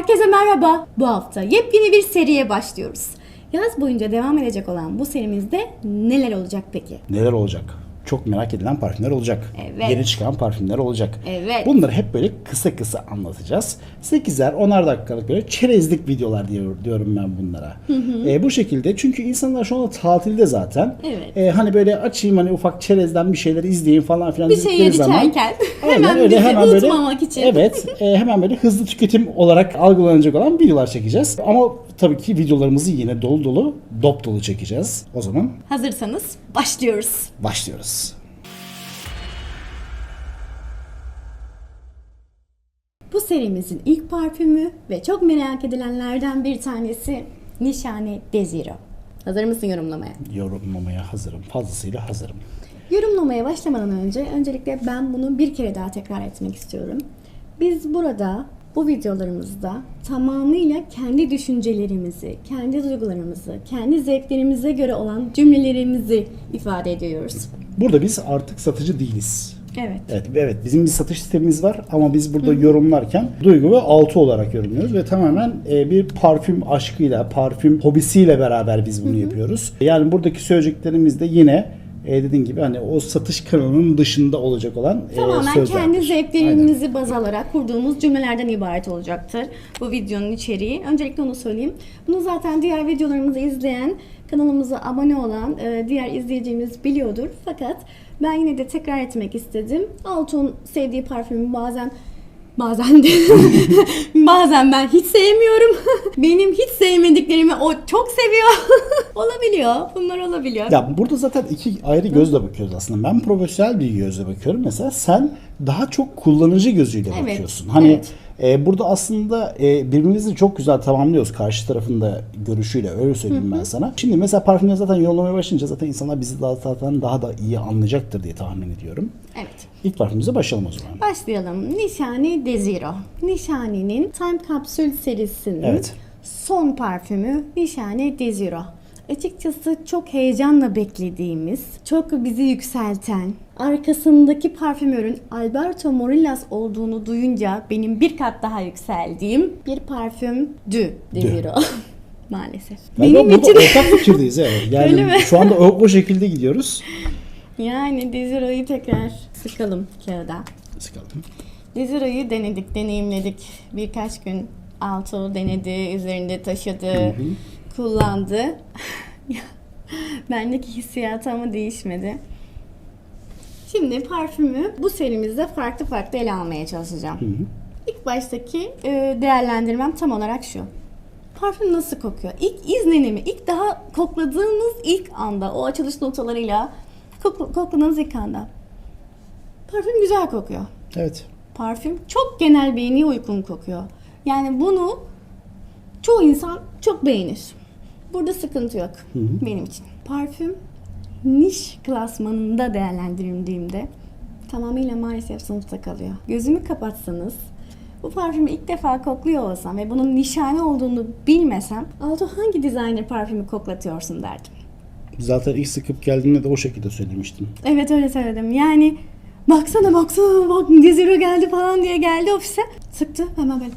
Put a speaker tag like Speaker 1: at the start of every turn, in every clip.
Speaker 1: Herkese merhaba. Bu hafta yepyeni bir seriye başlıyoruz. Yaz boyunca devam edecek olan bu serimizde neler olacak peki?
Speaker 2: Neler olacak? Çok merak edilen parfümler olacak.
Speaker 1: Evet.
Speaker 2: Yeni çıkan parfümler olacak.
Speaker 1: Evet.
Speaker 2: Bunları hep böyle kısa kısa anlatacağız. 8'er 10'ar dakikalık böyle çerezlik videolar diyor, diyorum ben bunlara. Ee, bu şekilde çünkü insanlar şu anda tatilde zaten.
Speaker 1: Evet.
Speaker 2: Ee, hani böyle açayım hani ufak çerezden bir şeyler izleyeyim falan filan
Speaker 1: Bir
Speaker 2: zaman-
Speaker 1: içerken hemen
Speaker 2: öyle, hemen böyle-
Speaker 1: için.
Speaker 2: Evet e, hemen böyle hızlı tüketim olarak algılanacak olan videolar çekeceğiz. Ama tabii ki videolarımızı yine dolu dolu dop dolu çekeceğiz. O zaman
Speaker 1: Hazırsanız başlıyoruz.
Speaker 2: başlıyoruz.
Speaker 1: Bu serimizin ilk parfümü ve çok merak edilenlerden bir tanesi Nişane Desiro. Hazır mısın yorumlamaya?
Speaker 2: yorumlamaya hazırım. Fazlasıyla hazırım.
Speaker 1: Yorumlamaya başlamadan önce öncelikle ben bunu bir kere daha tekrar etmek istiyorum. Biz burada bu videolarımızda tamamıyla kendi düşüncelerimizi, kendi duygularımızı, kendi zevklerimize göre olan cümlelerimizi ifade ediyoruz.
Speaker 2: Burada biz artık satıcı değiliz.
Speaker 1: Evet.
Speaker 2: Evet, evet bizim bir satış sistemimiz var ama biz burada yorumlarken duygu ve altı olarak yorumluyoruz ve tamamen e, bir parfüm aşkıyla, parfüm hobisiyle beraber biz bunu yapıyoruz. Yani buradaki söyleyeceklerimiz de yine e, dediğin gibi hani o satış kanalının dışında olacak olan e,
Speaker 1: Tamamen
Speaker 2: sözlerdir.
Speaker 1: kendi zevklerimizi baz alarak kurduğumuz cümlelerden ibaret olacaktır bu videonun içeriği. Öncelikle onu söyleyeyim. Bunu zaten diğer videolarımızı izleyen, kanalımıza abone olan e, diğer izleyicimiz biliyordur. Fakat ben yine de tekrar etmek istedim. Alton sevdiği parfümü bazen Bazen de bazen ben hiç sevmiyorum. Benim hiç sevmediklerimi o çok seviyor. olabiliyor. Bunlar olabiliyor.
Speaker 2: Ya burada zaten iki ayrı gözle bakıyoruz aslında. Ben profesyonel bir gözle bakıyorum. Mesela sen daha çok kullanıcı gözüyle
Speaker 1: Evet,
Speaker 2: bakıyorsun. Hani
Speaker 1: evet.
Speaker 2: e, burada aslında e, birbirimizi çok güzel tamamlıyoruz karşı tarafın da görüşüyle öyle söyleyeyim ben sana. Şimdi mesela parfümleri zaten yorumlamaya başlayınca zaten insanlar bizi daha zaten daha da iyi anlayacaktır diye tahmin ediyorum.
Speaker 1: Evet.
Speaker 2: İlk parfümümüze başlayalım o zaman.
Speaker 1: Başlayalım. Nişani Desiro. Nişani'nin Time Capsule serisinin
Speaker 2: Evet.
Speaker 1: son parfümü Nişani Desiro. Açıkçası çok heyecanla beklediğimiz, çok bizi yükselten, arkasındaki parfümörün Alberto Morillas olduğunu duyunca benim bir kat daha yükseldiğim bir parfümdü Desiro. Maalesef.
Speaker 2: Galiba
Speaker 1: benim için
Speaker 2: ortak fikirdeyiz evet. Yani şu anda o, o şekilde gidiyoruz.
Speaker 1: yani Desiro'yu tekrar sıkalım kağıda.
Speaker 2: Sıkalım.
Speaker 1: Desiro'yu denedik, deneyimledik. Birkaç gün Alto denedi, üzerinde taşıdı, kullandı. Bendeki hissiyatı ama değişmedi. Şimdi parfümü bu serimizde farklı farklı ele almaya çalışacağım. İlk baştaki e, değerlendirmem tam olarak şu. Parfüm nasıl kokuyor? İlk izlenimi, ilk daha kokladığınız ilk anda, o açılış notalarıyla kokla- kokladığınız ilk anda. Parfüm güzel kokuyor
Speaker 2: Evet.
Speaker 1: Parfüm çok genel beğeniye uygun kokuyor. Yani bunu çoğu insan çok beğenir. Burada sıkıntı yok benim için. Parfüm niş klasmanında değerlendirildiğimde tamamıyla maalesef sınıfta kalıyor. Gözümü kapatsanız bu parfümü ilk defa kokluyor olsam ve bunun nişane olduğunu bilmesem Alto hangi designer parfümü koklatıyorsun derdim.
Speaker 2: Zaten ilk sıkıp geldiğinde de o şekilde söylemiştim.
Speaker 1: Evet öyle söyledim. Yani baksana baksana bak Desiro geldi falan diye geldi ofise. Sıktı hemen böyle.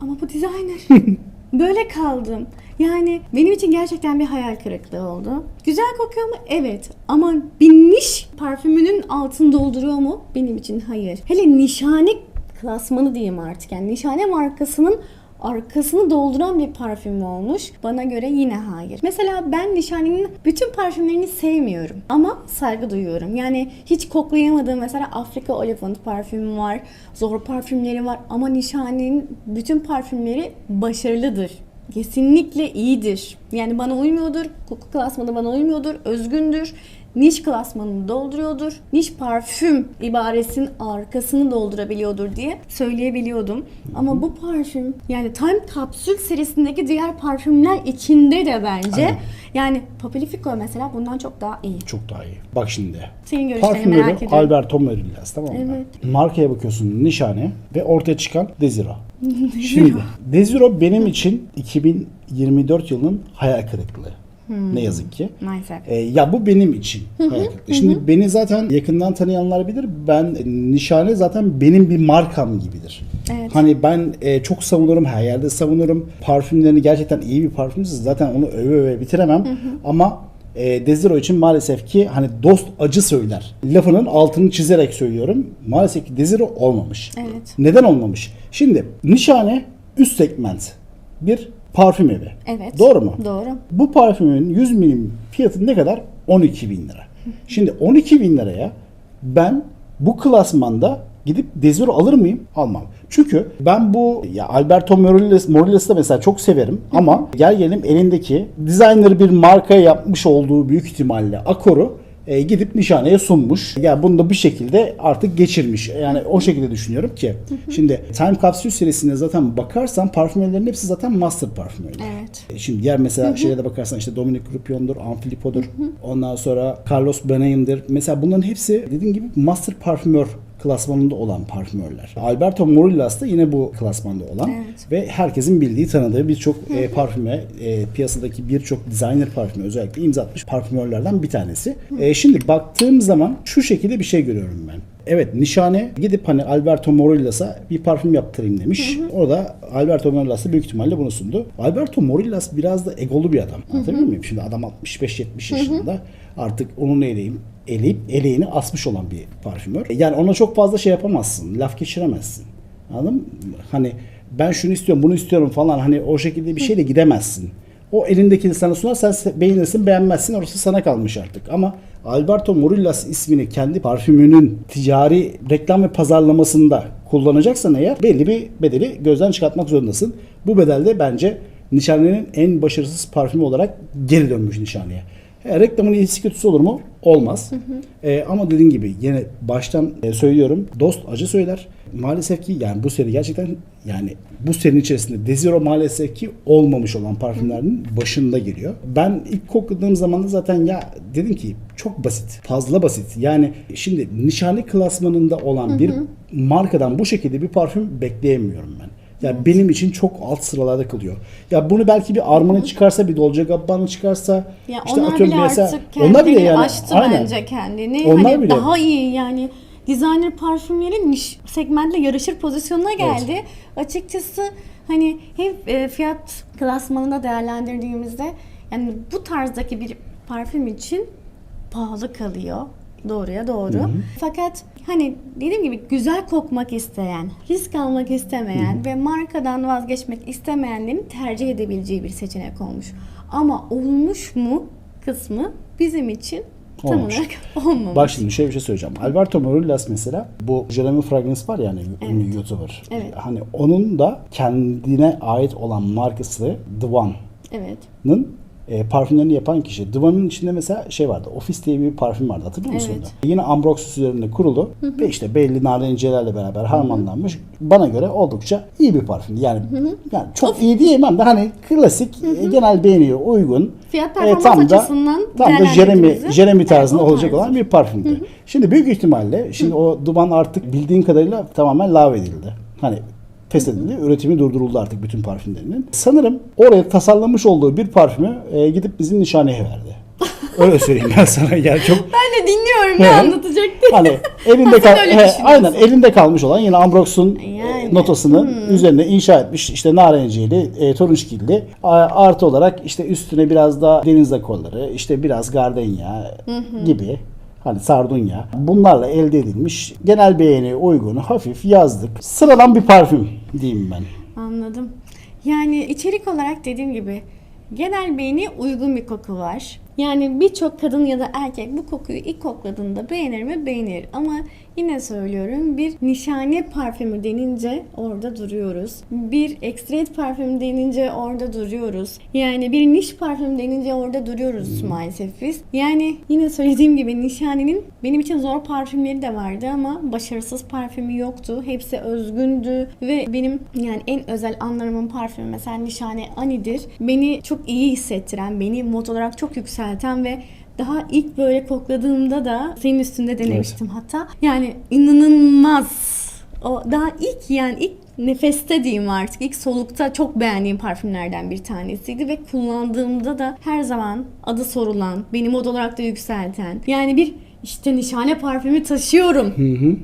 Speaker 1: Ama bu designer. böyle kaldım. Yani benim için gerçekten bir hayal kırıklığı oldu. Güzel kokuyor mu? Evet. Ama bir niş parfümünün altını dolduruyor mu? Benim için hayır. Hele nişane klasmanı diyeyim artık. Yani nişane markasının arkasını dolduran bir parfüm olmuş. Bana göre yine hayır. Mesela ben Nişane'nin bütün parfümlerini sevmiyorum ama saygı duyuyorum. Yani hiç koklayamadığım mesela Afrika Oliphant parfümü var. Zor parfümleri var ama Nişane'nin bütün parfümleri başarılıdır. Kesinlikle iyidir. Yani bana uymuyordur. Koku klasmanı bana uymuyordur. Özgündür. Niş klasmanını dolduruyordur. Niş parfüm ibaresinin arkasını doldurabiliyordur diye söyleyebiliyordum. Ama bu parfüm yani Time Capsule serisindeki diğer parfümler içinde de bence
Speaker 2: Aynen.
Speaker 1: yani Papilifico mesela bundan çok daha iyi.
Speaker 2: Çok daha iyi. Bak şimdi.
Speaker 1: Senin görüşlerini
Speaker 2: Parfümörü
Speaker 1: merak ediyorum.
Speaker 2: Alberto Morillas tamam mı?
Speaker 1: Evet.
Speaker 2: Markaya bakıyorsun nişane ve ortaya çıkan Desiro. Şimdi Desiro benim için 2024 yılının hayal kırıklığı. Ne yazık ki.
Speaker 1: Maalesef.
Speaker 2: E, ya bu benim için. Şimdi beni zaten yakından tanıyanlar bilir. Ben e, nişane zaten benim bir markam gibidir.
Speaker 1: Evet.
Speaker 2: Hani ben e, çok savunurum, her yerde savunurum. Parfümlerini gerçekten iyi bir parfümse zaten onu öve öve bitiremem. Ama e, Desiro için maalesef ki hani dost acı söyler. Lafının altını çizerek söylüyorum. Maalesef ki Desiro olmamış.
Speaker 1: Evet.
Speaker 2: Neden olmamış? Şimdi nişane üst segment bir parfüm evi.
Speaker 1: Evet.
Speaker 2: Doğru mu?
Speaker 1: Doğru.
Speaker 2: Bu parfümün 100 milim fiyatı ne kadar? 12 bin lira. Şimdi 12 bin liraya ben bu klasmanda gidip Desiro alır mıyım? Almam. Çünkü ben bu ya Alberto Morillas, Morilles'ı da mesela çok severim ama gel gelelim elindeki designer bir markaya yapmış olduğu büyük ihtimalle akoru e, gidip nişaneye sunmuş. Ya bunu da bir şekilde artık geçirmiş. Yani o şekilde düşünüyorum ki. Şimdi Time Capsule serisine zaten bakarsan parfümörlerin hepsi zaten master parfümörler.
Speaker 1: Evet.
Speaker 2: E, Şimdi diğer mesela şeylere de bakarsan işte Dominic Rupion'dur, Anfilippo'dur. Ondan sonra Carlos Benaim'dir. Mesela bunların hepsi dediğim gibi master parfümör klasmanında olan parfümörler. Alberto Morillas da yine bu klasmanda olan
Speaker 1: Evet.
Speaker 2: ve herkesin bildiği, tanıdığı birçok e, parfüme, e, piyasadaki birçok designer parfüme özellikle imza atmış parfümörlerden bir tanesi. E, şimdi baktığım zaman şu şekilde bir şey görüyorum ben. Evet nişane gidip hani Alberto Morillas'a bir parfüm yaptırayım demiş. O da Alberto Morillas da büyük ihtimalle bunu sundu. Alberto Morillas biraz da egolu bir adam. Anlatabiliyor muyum? Şimdi adam 65-70 yaşında. Artık onun eleyim eleyip eleğini asmış olan bir parfümör. Yani ona çok fazla şey yapamazsın. Laf geçiremezsin. Anladın mı? Hani ben şunu istiyorum, bunu istiyorum falan hani o şekilde bir şeyle gidemezsin. O elindekini sana sunar, sen se- beğenirsin, beğenmezsin. Orası sana kalmış artık. Ama Alberto Morillas ismini kendi parfümünün ticari reklam ve pazarlamasında kullanacaksan eğer belli bir bedeli gözden çıkartmak zorundasın. Bu bedelde bence Nişane'nin en başarısız parfümü olarak geri dönmüş Nişane'ye. E, reklamın iyisi kötüsü olur mu? Olmaz. E, ama dediğim gibi yine baştan e, söylüyorum. Dost acı söyler. Maalesef ki yani bu seri gerçekten yani bu serinin içerisinde Desiro maalesef ki olmamış olan parfümlerin başında geliyor. Ben ilk kokladığım zaman da zaten ya dedim ki çok basit. Fazla basit. Yani şimdi nişane klasmanında olan bir markadan bu şekilde bir parfüm bekleyemiyorum ben. Ya benim için çok alt sıralarda kalıyor. Ya bunu belki bir Armani çıkarsa, bir Dolce Gabbana çıkarsa,
Speaker 1: Ya
Speaker 2: işte
Speaker 1: onlar
Speaker 2: atıyorum
Speaker 1: bile
Speaker 2: mesela-
Speaker 1: artık kendini
Speaker 2: onlar bile yani
Speaker 1: aştı
Speaker 2: aynen.
Speaker 1: bence kendini.
Speaker 2: Onlar
Speaker 1: hani
Speaker 2: bile.
Speaker 1: daha iyi yani designer parfümlerin niş segmentle yarışır pozisyonuna geldi. Açıkçası hani hem e, fiyat klasmanında değerlendirdiğimizde yani bu tarzdaki bir parfüm için pahalı kalıyor. Doğruya doğru. Fakat hani dediğim gibi güzel kokmak isteyen, risk almak istemeyen ve markadan vazgeçmek istemeyenlerin tercih edebileceği bir seçenek olmuş. Ama olmuş mu kısmı bizim için tam
Speaker 2: Olmamış.
Speaker 1: olarak olmamış.
Speaker 2: Bak şimdi şöyle bir şey söyleyeceğim. Alberto Morillas mesela bu Jeremy Fragrance var yani ünlü
Speaker 1: Evet.
Speaker 2: YouTuber.
Speaker 1: Evet.
Speaker 2: Hani onun da kendine ait olan markası The One'nın
Speaker 1: Evet.
Speaker 2: E, parfümlerini yapan kişi. One'ın içinde mesela şey vardı. Office diye bir parfüm vardı. Hatırlıyor musun?
Speaker 1: Evet.
Speaker 2: onu? Yine Ambroxus üzerinde kurulu ve işte belli narenciyelerle beraber harmanlanmış. Bana göre oldukça iyi bir parfüm. Yani yani çok iyi diyemem de hani klasik e, genel beğeniyor, uygun.
Speaker 1: Fiyat
Speaker 2: E,
Speaker 1: performans
Speaker 2: tam da,
Speaker 1: açısından
Speaker 2: tam da Jeremy, Jeremy tarzında
Speaker 1: Evet,
Speaker 2: olacak olan bir parfümdü. Şimdi büyük ihtimalle şimdi o duman artık bildiğin kadarıyla tamamen lav edildi. Hani feshedildi. Üretimi durduruldu artık bütün parfümlerinin. Sanırım oraya tasarlamış olduğu bir parfümü e, gidip bizim nişaneye verdi. Öyle söyleyeyim ben sana. Yani çok
Speaker 1: Ben de dinliyorum ne
Speaker 2: He.
Speaker 1: anlatacak diye.
Speaker 2: hani elinde kal-
Speaker 1: öyle
Speaker 2: he,
Speaker 1: düşünüyorsun.
Speaker 2: aynen elinde kalmış olan yine Ambrox'un e,
Speaker 1: Yani.
Speaker 2: notasını üzerine inşa etmiş işte narenciyeli, e, turunçgilli A- artı olarak işte üstüne biraz da deniz akolları, işte biraz gardenya gibi hani sardunya bunlarla elde edilmiş genel beğeni uygun hafif yazlık sıradan bir parfüm diyeyim ben.
Speaker 1: Anladım. Yani içerik olarak dediğim gibi genel beğeni uygun bir koku var. Yani birçok kadın ya da erkek bu kokuyu ilk kokladığında beğenir mi? Beğenir. Ama yine söylüyorum bir nişane parfümü denince orada duruyoruz. Bir extrait parfüm denince orada duruyoruz. Yani bir niş parfüm denince orada duruyoruz maalesef biz. Yani yine söylediğim gibi nişanenin benim için zor parfümleri de vardı ama başarısız parfümü yoktu. Hepsi özgündü ve benim yani en özel anlarımın parfümü mesela nişane Ani'dir. Beni çok iyi hissettiren, beni mod olarak çok yükselten ve daha ilk böyle kokladığımda da senin üstünde denemiştim hatta. Yani inanılmaz O daha ilk yani ilk nefeste diyeyim artık ilk solukta çok beğendiğim parfümlerden bir tanesiydi ve kullandığımda da her zaman adı sorulan, beni mod olarak da yükselten yani bir işte nişane parfümü taşıyorum.
Speaker 2: Hı hı.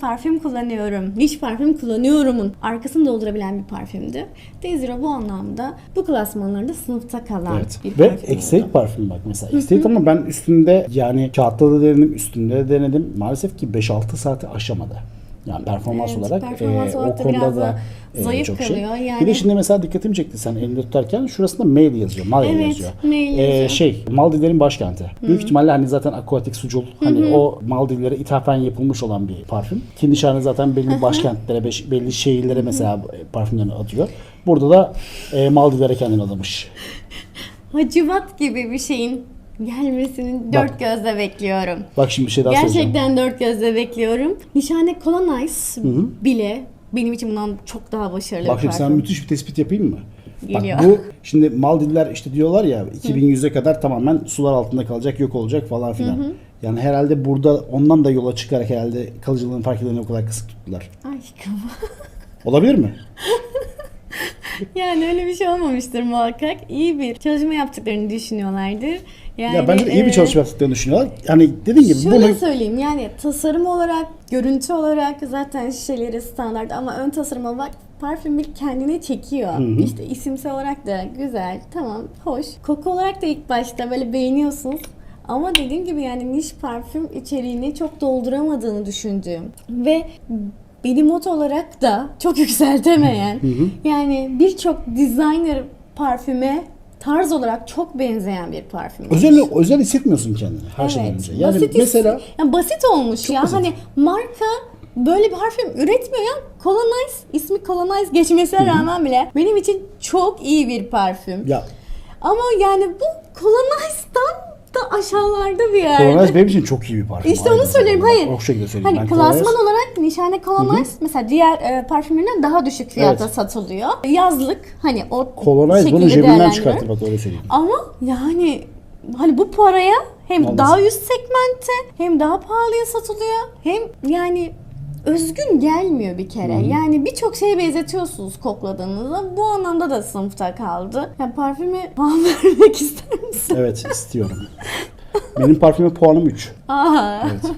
Speaker 1: Parfüm kullanıyorum. Niş parfüm kullanıyorumun arkasını doldurabilen bir parfümdü. Desiro bu anlamda bu klasmanlarda sınıfta kalan
Speaker 2: Evet.
Speaker 1: bir
Speaker 2: Ve
Speaker 1: parfüm.
Speaker 2: Extate parfüm bak mesela. Extate ama ben üstünde yani kağıtta da denedim, üstünde de denedim. Maalesef ki 5-6 saati aşamadı. Yani performans
Speaker 1: Evet,
Speaker 2: olarak,
Speaker 1: performans
Speaker 2: e,
Speaker 1: olarak
Speaker 2: o konuda
Speaker 1: biraz
Speaker 2: da e,
Speaker 1: zayıf
Speaker 2: çok şey.
Speaker 1: kalıyor.
Speaker 2: Bir de
Speaker 1: Yani-
Speaker 2: şimdi mesela dikkatimi çekti sen elinde tutarken şurasında mail yazıyor. Malya
Speaker 1: Evet,
Speaker 2: yazıyor.
Speaker 1: Mail
Speaker 2: E,
Speaker 1: yazıyor.
Speaker 2: şey Maldivlerin başkenti. Büyük ihtimalle hani zaten aquatik sucul hani o Maldivlere ithafen yapılmış olan bir parfüm. Ki nişanı zaten belli başkentlere, belli şehirlere mesela e, parfümlerini atıyor. Burada da e, Maldivlere kendini adamış.
Speaker 1: Hacivat gibi bir şeyin gelmesini dört gözle bekliyorum.
Speaker 2: Bak şimdi bir şey daha söyleyeceğim.
Speaker 1: Gerçekten dört gözle bekliyorum. Nişane Colonize bile benim için bundan çok daha başarılı
Speaker 2: Bak
Speaker 1: bir
Speaker 2: şimdi sana
Speaker 1: parfüm.
Speaker 2: müthiş bir tespit yapayım mı?
Speaker 1: Geliyor.
Speaker 2: Bak bu şimdi Maldivler işte diyorlar ya 2100'e kadar tamamen sular altında kalacak, yok olacak falan filan. Yani herhalde burada ondan da yola çıkarak herhalde kalıcılığın fark edileni o kadar kısık tuttular.
Speaker 1: Ay kafa.
Speaker 2: Olabilir mi?
Speaker 1: Yani öyle bir şey olmamıştır muhakkak. İyi bir çalışma yaptıklarını düşünüyorlardır. Yani,
Speaker 2: ya bence de iyi bir
Speaker 1: e,
Speaker 2: çalışma yaptıklarını düşünüyorlar. Yani dediğin gibi
Speaker 1: Şöyle
Speaker 2: bunu
Speaker 1: söyleyeyim yani tasarım olarak, görüntü olarak zaten şişeleri standart ama ön tasarıma bak parfüm bir kendine çekiyor. İşte isimsel olarak da güzel, tamam, hoş. Koku olarak da ilk başta böyle beğeniyorsunuz. Ama dediğim gibi yani niş parfüm içeriğini çok dolduramadığını düşündüğüm ve beni mod olarak da çok yükseltemeyen yani birçok designer parfüme tarz olarak çok benzeyen bir parfüm.
Speaker 2: özel özel hissetmiyorsun kendini her şeyden önce. Yani
Speaker 1: basit
Speaker 2: mesela
Speaker 1: yani basit olmuş ya.
Speaker 2: basit.
Speaker 1: Hani marka böyle bir parfüm üretmiyor ya. Colonize ismi Colonize geçmesine rağmen bile benim için çok iyi bir parfüm.
Speaker 2: ya
Speaker 1: Ama yani bu Colonize'dan da aşağılarda bir yerde.
Speaker 2: Colonize benim için çok iyi bir parfüm.
Speaker 1: İşte onu
Speaker 2: zamanda.
Speaker 1: Hayır.
Speaker 2: O şekilde söyleyeyim.
Speaker 1: Hani
Speaker 2: Ben
Speaker 1: klasman
Speaker 2: Colonize-
Speaker 1: olarak nişane Colonize mesela diğer e, parfümlerden daha düşük fiyatta
Speaker 2: Evet.
Speaker 1: satılıyor. Yazlık hani o
Speaker 2: Colonize bunu cebinden çıkarttı bak öyle söyleyeyim.
Speaker 1: Ama yani hani bu paraya hem
Speaker 2: Olmaz.
Speaker 1: daha üst segmente hem daha pahalıya satılıyor hem yani özgün gelmiyor bir kere. Yani birçok şeye benzetiyorsunuz kokladığınızda. Bu anlamda da sınıfta kaldı. Yani parfüme puan vermek ister misin?
Speaker 2: Evet istiyorum. Benim parfüme puanım 3.
Speaker 1: Aa.
Speaker 2: Evet.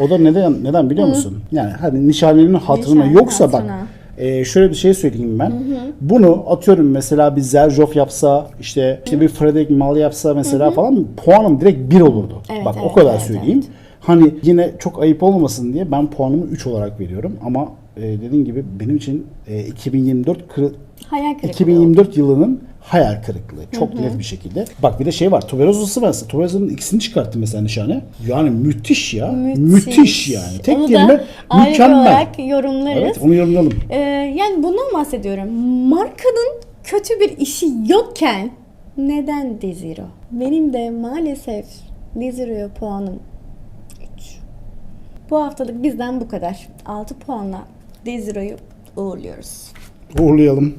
Speaker 2: O da neden neden biliyor musun? Yani hadi nişanlının hatırına
Speaker 1: Nişanlının
Speaker 2: yoksa
Speaker 1: hatırına.
Speaker 2: bak e, şöyle bir şey söyleyeyim ben. Bunu atıyorum mesela bir Zerjoff yapsa işte işte bir Frederick Mal yapsa mesela falan puanım direkt 1 olurdu.
Speaker 1: Evet,
Speaker 2: bak o
Speaker 1: evet,
Speaker 2: kadar
Speaker 1: evet,
Speaker 2: söyleyeyim. Hani yine çok ayıp olmasın diye ben puanımı 3 olarak veriyorum ama e, dediğin gibi benim için e, 2024 kırı-
Speaker 1: Hayal kırıklığı.
Speaker 2: 2024 yılının hayal kırıklığı. Çok net bir şekilde. Bak bir de şey var. Tuberoza'sı var. Tuberoza'nın ikisini çıkarttım mesela nişane. Yani müthiş ya. Müthiş, yani. Tek
Speaker 1: Onu
Speaker 2: kelime mükemmel.
Speaker 1: olarak yorumlarız.
Speaker 2: Evet onu yorumlayalım.
Speaker 1: Ee, yani bundan bahsediyorum. Markanın kötü bir işi yokken neden Desiro? Benim de maalesef Desiro'ya puanım 3. Bu haftalık bizden bu kadar. 6 puanla Desiro'yu uğurluyoruz.
Speaker 2: Uğurlayalım.